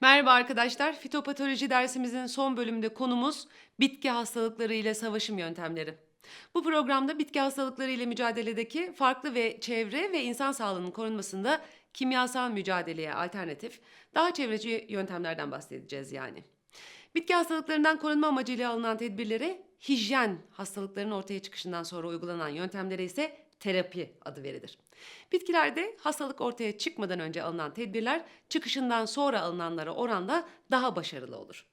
Merhaba arkadaşlar. Fitopatoloji dersimizin son bölümünde konumuz bitki hastalıkları ile savaşım yöntemleri. Bu programda bitki hastalıkları ile mücadeledeki farklı ve çevre ve insan sağlığının korunmasında kimyasal mücadeleye alternatif, daha çevreci yöntemlerden bahsedeceğiz yani. Bitki hastalıklarından korunma amacıyla alınan tedbirlere hijyen hastalıkların ortaya çıkışından sonra uygulanan yöntemlere ise terapi adı verilir. Bitkilerde hastalık ortaya çıkmadan önce alınan tedbirler çıkışından sonra alınanlara oranla daha başarılı olur.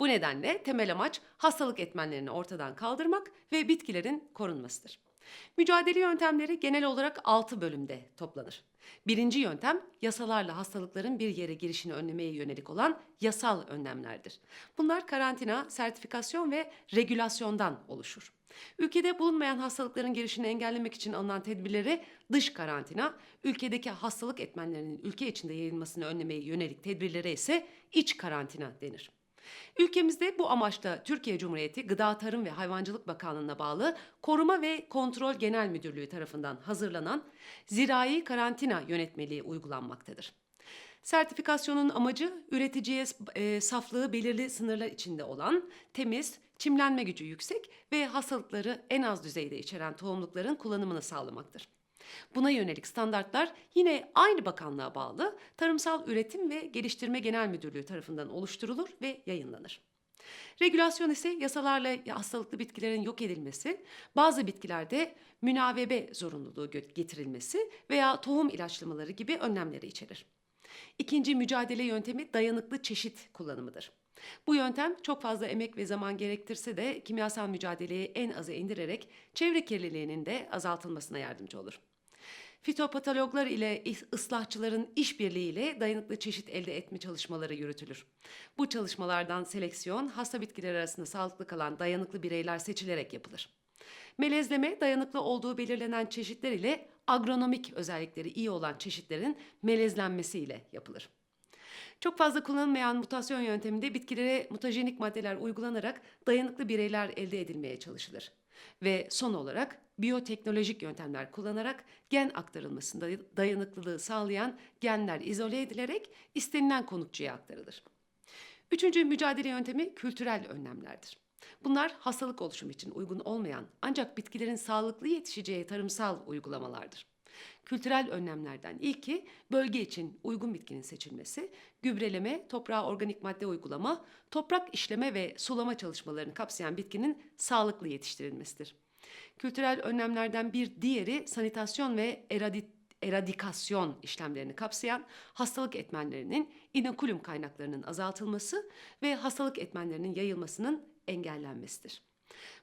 Bu nedenle temel amaç hastalık etmenlerini ortadan kaldırmak ve bitkilerin korunmasıdır. Mücadele yöntemleri genel olarak 6 bölümde toplanır. Birinci yöntem yasalarla hastalıkların bir yere girişini önlemeye yönelik olan yasal önlemlerdir. Bunlar karantina, sertifikasyon ve regülasyondan oluşur. Ülkede bulunmayan hastalıkların girişini engellemek için alınan tedbirleri dış karantina, ülkedeki hastalık etmenlerinin ülke içinde yayılmasını önlemeye yönelik tedbirlere ise iç karantina denir. Ülkemizde bu amaçla Türkiye Cumhuriyeti Gıda Tarım ve Hayvancılık Bakanlığı'na bağlı Koruma ve Kontrol Genel Müdürlüğü tarafından hazırlanan Zirai Karantina Yönetmeliği uygulanmaktadır. Sertifikasyonun amacı üreticiye e, saflığı belirli sınırlar içinde olan, temiz, çimlenme gücü yüksek ve hastalıkları en az düzeyde içeren tohumlukların kullanımını sağlamaktır. Buna yönelik standartlar yine aynı bakanlığa bağlı Tarımsal Üretim ve Geliştirme Genel Müdürlüğü tarafından oluşturulur ve yayınlanır. Regülasyon ise yasalarla hastalıklı bitkilerin yok edilmesi, bazı bitkilerde münavebe zorunluluğu getirilmesi veya tohum ilaçlamaları gibi önlemleri içerir. İkinci mücadele yöntemi dayanıklı çeşit kullanımıdır. Bu yöntem çok fazla emek ve zaman gerektirse de kimyasal mücadeleyi en aza indirerek çevre kirliliğinin de azaltılmasına yardımcı olur. Fitopatologlar ile ıslahçıların işbirliğiyle dayanıklı çeşit elde etme çalışmaları yürütülür. Bu çalışmalardan seleksiyon, hasta bitkiler arasında sağlıklı kalan dayanıklı bireyler seçilerek yapılır. Melezleme dayanıklı olduğu belirlenen çeşitler ile agronomik özellikleri iyi olan çeşitlerin melezlenmesiyle yapılır. Çok fazla kullanılmayan mutasyon yönteminde bitkilere mutajenik maddeler uygulanarak dayanıklı bireyler elde edilmeye çalışılır. Ve son olarak biyoteknolojik yöntemler kullanarak gen aktarılmasında dayanıklılığı sağlayan genler izole edilerek istenilen konukçuya aktarılır. Üçüncü mücadele yöntemi kültürel önlemlerdir. Bunlar hastalık oluşumu için uygun olmayan ancak bitkilerin sağlıklı yetişeceği tarımsal uygulamalardır. Kültürel önlemlerden ilki bölge için uygun bitkinin seçilmesi, gübreleme, toprağa organik madde uygulama, toprak işleme ve sulama çalışmalarını kapsayan bitkinin sağlıklı yetiştirilmesidir. Kültürel önlemlerden bir diğeri sanitasyon ve eradi- eradikasyon işlemlerini kapsayan hastalık etmenlerinin inokulum kaynaklarının azaltılması ve hastalık etmenlerinin yayılmasının engellenmesidir.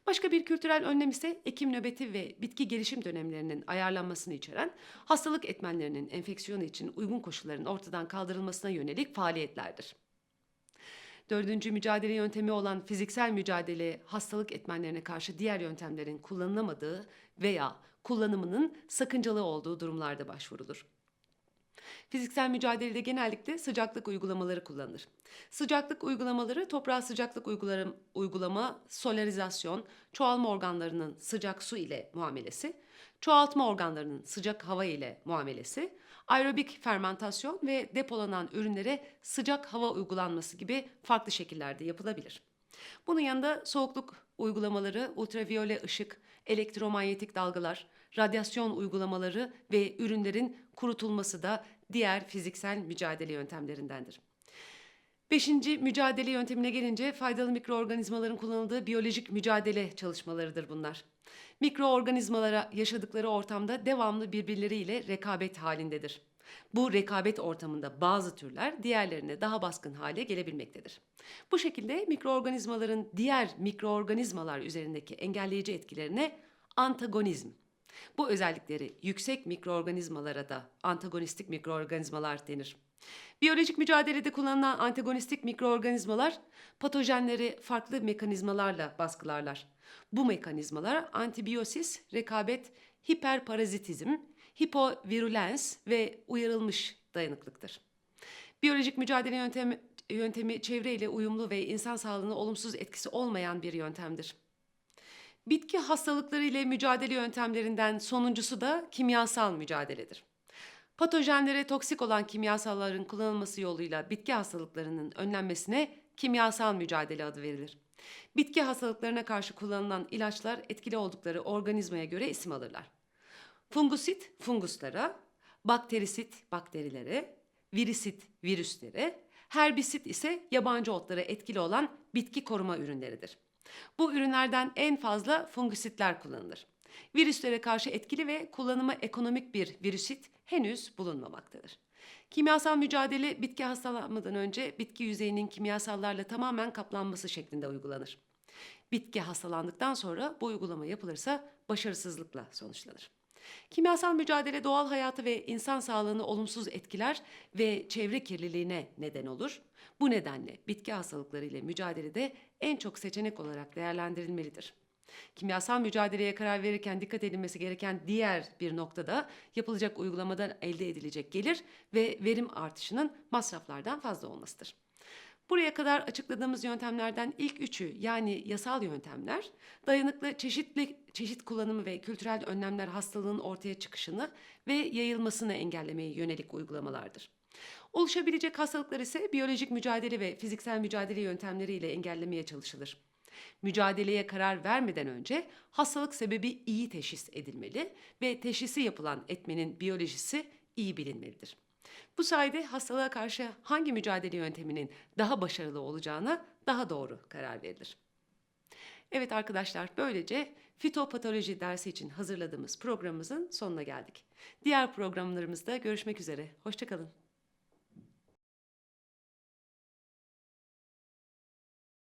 Başka bir kültürel önlem ise ekim nöbeti ve bitki gelişim dönemlerinin ayarlanmasını içeren hastalık etmenlerinin enfeksiyonu için uygun koşulların ortadan kaldırılmasına yönelik faaliyetlerdir. Dördüncü mücadele yöntemi olan fiziksel mücadele hastalık etmenlerine karşı diğer yöntemlerin kullanılamadığı veya kullanımının sakıncalı olduğu durumlarda başvurulur. Fiziksel mücadelede genellikle sıcaklık uygulamaları kullanılır. Sıcaklık uygulamaları toprağa sıcaklık uygulama, solarizasyon, çoğalma organlarının sıcak su ile muamelesi, çoğaltma organlarının sıcak hava ile muamelesi, aerobik fermentasyon ve depolanan ürünlere sıcak hava uygulanması gibi farklı şekillerde yapılabilir. Bunun yanında soğukluk uygulamaları, ultraviyole ışık, elektromanyetik dalgalar, radyasyon uygulamaları ve ürünlerin kurutulması da diğer fiziksel mücadele yöntemlerindendir. Beşinci mücadele yöntemine gelince faydalı mikroorganizmaların kullanıldığı biyolojik mücadele çalışmalarıdır bunlar. Mikroorganizmalara yaşadıkları ortamda devamlı birbirleriyle rekabet halindedir. Bu rekabet ortamında bazı türler diğerlerine daha baskın hale gelebilmektedir. Bu şekilde mikroorganizmaların diğer mikroorganizmalar üzerindeki engelleyici etkilerine antagonizm. Bu özellikleri yüksek mikroorganizmalara da antagonistik mikroorganizmalar denir. Biyolojik mücadelede kullanılan antagonistik mikroorganizmalar patojenleri farklı mekanizmalarla baskılarlar. Bu mekanizmalar antibiyosis, rekabet, hiperparazitizm, hipovirülens ve uyarılmış dayanıklıktır. Biyolojik mücadele yöntemi, yöntemi çevreyle uyumlu ve insan sağlığına olumsuz etkisi olmayan bir yöntemdir. Bitki hastalıkları ile mücadele yöntemlerinden sonuncusu da kimyasal mücadeledir. Patojenlere toksik olan kimyasalların kullanılması yoluyla bitki hastalıklarının önlenmesine kimyasal mücadele adı verilir. Bitki hastalıklarına karşı kullanılan ilaçlar etkili oldukları organizmaya göre isim alırlar. Fungusit funguslara, bakterisit bakterilere, virisit virüslere, herbisit ise yabancı otlara etkili olan bitki koruma ürünleridir. Bu ürünlerden en fazla fungusitler kullanılır. Virüslere karşı etkili ve kullanıma ekonomik bir virüsit henüz bulunmamaktadır. Kimyasal mücadele bitki hastalanmadan önce bitki yüzeyinin kimyasallarla tamamen kaplanması şeklinde uygulanır. Bitki hastalandıktan sonra bu uygulama yapılırsa başarısızlıkla sonuçlanır. Kimyasal mücadele doğal hayatı ve insan sağlığını olumsuz etkiler ve çevre kirliliğine neden olur. Bu nedenle bitki hastalıkları ile mücadelede en çok seçenek olarak değerlendirilmelidir. Kimyasal mücadeleye karar verirken dikkat edilmesi gereken diğer bir nokta da yapılacak uygulamadan elde edilecek gelir ve verim artışının masraflardan fazla olmasıdır. Buraya kadar açıkladığımız yöntemlerden ilk üçü yani yasal yöntemler dayanıklı çeşitli çeşit kullanımı ve kültürel önlemler hastalığın ortaya çıkışını ve yayılmasını engellemeye yönelik uygulamalardır. Oluşabilecek hastalıklar ise biyolojik mücadele ve fiziksel mücadele yöntemleriyle engellemeye çalışılır. Mücadeleye karar vermeden önce hastalık sebebi iyi teşhis edilmeli ve teşhisi yapılan etmenin biyolojisi iyi bilinmelidir. Bu sayede hastalığa karşı hangi mücadele yönteminin daha başarılı olacağına daha doğru karar verilir. Evet arkadaşlar böylece fitopatoloji dersi için hazırladığımız programımızın sonuna geldik. Diğer programlarımızda görüşmek üzere. Hoşçakalın.